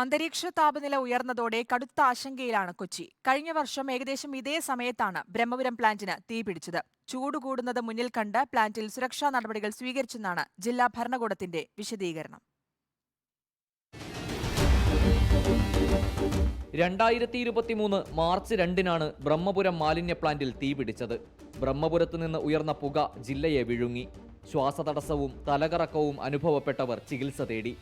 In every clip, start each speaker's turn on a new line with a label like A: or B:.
A: അന്തരീക്ഷ താപനില ഉയർന്നതോടെ കടുത്ത ആശങ്കയിലാണ് കൊച്ചി. കഴിഞ്ഞ വർഷം ഏകദേശം ഇതേ സമയത്താണ് ബ്രഹ്മപുരം പ്ലാന്റിന് തീപിടിച്ചത് ചൂട് കൂടുന്നത് മുന്നിൽ കണ്ട് പ്ലാന്റിൽ സുരക്ഷാ നടപടികൾ സ്വീകരിച്ചെന്നാണ് ജില്ലാ ഭരണകൂടത്തിന്റെ വിശദീകരണം.
B: രണ്ടായിരത്തി ഇരുപത്തിമൂന്ന് മാർച്ച് രണ്ടിനാണ് ബ്രഹ്മപുരം മാലിന്യ പ്ലാന്റിൽ തീപിടിച്ചത് ബ്രഹ്മപുരത്ത് നിന്ന് ഉയർന്ന പുക ജില്ലയെ വിഴുങ്ങി. ശ്വാസതടസ്സവും തലകറക്കവും അനുഭവപ്പെട്ടവർ ചികിത്സ തേടി.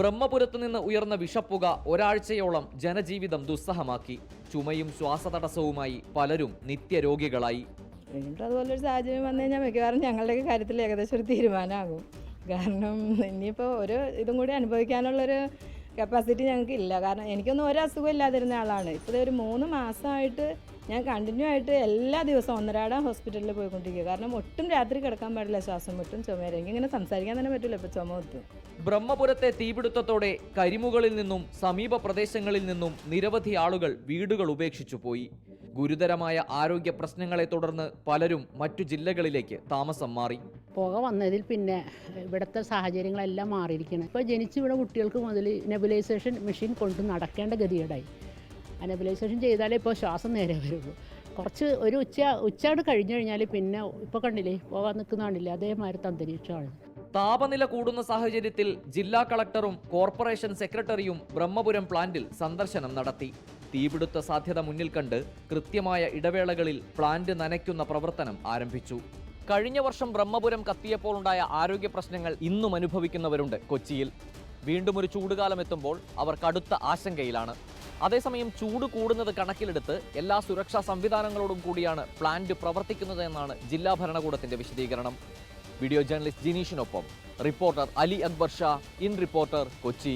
B: ബ്രഹ്മപുരത്ത് നിന്ന് ഉയർന്ന വിഷപ്പുക ഒരാഴ്ചയോളം ജനജീവിതം ദുസ്സഹമാക്കി. ചുമയും ശ്വാസതടസ്സവുമായി പലരും നിത്യരോഗികളായി.
C: വീണ്ടും അതുപോലൊരു സാഹചര്യം വന്നു കഴിഞ്ഞാൽ മിക്കവാറും ഞങ്ങളുടെയൊക്കെ കാര്യത്തിൽ ഏകദേശം ഒരു തീരുമാനമാകും. കാരണം ഇനിയിപ്പോൾ ഒരു ഇതും കൂടി അനുഭവിക്കാനുള്ളൊരു കപ്പാസിറ്റി ഞങ്ങൾക്ക് ഇല്ല കാരണം എനിക്കൊന്നും ഒരു അസുഖം ഇല്ലാതിരുന്ന ആളാണ്. ഇപ്പോൾ ഒരു മൂന്ന് മാസമായിട്ട് ഞാൻ കണ്ടിന്യൂ ആയിട്ട് എല്ലാ ദിവസവും ഒന്നരാടം ഹോസ്പിറ്റലിൽ പോയിക്കൊണ്ടിരിക്കുക. കാരണം ഒട്ടും രാത്രി കിടക്കാൻ പാടില്ല ശ്വാസം മുട്ടും ചുമ ഇങ്ങനെ സംസാരിക്കാൻ തന്നെ പറ്റില്ല ഇപ്പോൾ ചുമ ഒത്തും
B: ബ്രഹ്മപുരത്തെ തീപിടുത്തത്തോടെ കരിമുകളിൽ നിന്നും സമീപ പ്രദേശങ്ങളിൽ നിന്നും നിരവധി ആളുകൾ വീടുകൾ ഉപേക്ഷിച്ചു പോയി. ഗുരുതരമായ ആരോഗ്യ പ്രശ്നങ്ങളെ തുടർന്ന് പലരും മറ്റു ജില്ലകളിലേക്ക് താമസം മാറി.
D: പുക വന്നതിൽ പിന്നെ ഇവിടുത്തെ സാഹചര്യങ്ങളെല്ലാം മാറിയിരിക്കണം. ഇപ്പോൾ ജനിച്ചു ഇവിടെ കുട്ടികൾക്ക് മുതൽ നെബുലൈസേഷൻ മെഷീൻ കൊണ്ട് നടക്കേണ്ട ഗതികേടായി. ആ നെബുലൈസേഷൻ ചെയ്താലേ ഇപ്പോൾ ശ്വാസം നേരെ വരുള്ളൂ. കുറച്ച് ഒരു ഉച്ച ഉച്ചയോട് കഴിഞ്ഞു കഴിഞ്ഞാൽ പിന്നെ ഇപ്പോൾ കണ്ടില്ലേ പോകാൻ നിൽക്കുന്ന കണ്ടില്ലേ അതേമാതിരത്തെ അന്തരീക്ഷമാണ്.
B: താപനില കൂടുന്ന സാഹചര്യത്തിൽ ജില്ലാ കളക്ടറും കോർപ്പറേഷൻ സെക്രട്ടറിയും ബ്രഹ്മപുരം പ്ലാന്റിൽ സന്ദർശനം നടത്തി. തീപിടുത്ത സാധ്യത മുന്നിൽ കണ്ട് കൃത്യമായ ഇടവേളകളിൽ പ്ലാന്റ് നനയ്ക്കുന്ന പ്രവർത്തനം ആരംഭിച്ചു. കഴിഞ്ഞ വർഷം ബ്രഹ്മപുരം കത്തിയപ്പോൾ ഉണ്ടായ ആരോഗ്യ പ്രശ്നങ്ങൾ ഇന്നും അനുഭവിക്കുന്നവരുണ്ട് കൊച്ചിയിൽ. വീണ്ടും ഒരു ചൂടുകാലം എത്തുമ്പോൾ അവർ കടുത്ത ആശങ്കയിലാണ്. അതേസമയം ചൂട് കൂടുന്നത് കണക്കിലെടുത്ത് എല്ലാ സുരക്ഷാ സംവിധാനങ്ങളോടും കൂടിയാണ് പ്ലാന്റ് പ്രവർത്തിക്കുന്നത് എന്നാണ് ജില്ലാ ഭരണകൂടത്തിന്റെ വിശദീകരണം. വീഡിയോ ജേർണലിസ്റ്റ് ജിനീഷിനൊപ്പം reporter Ali Akbar Shah in reporter Kochi.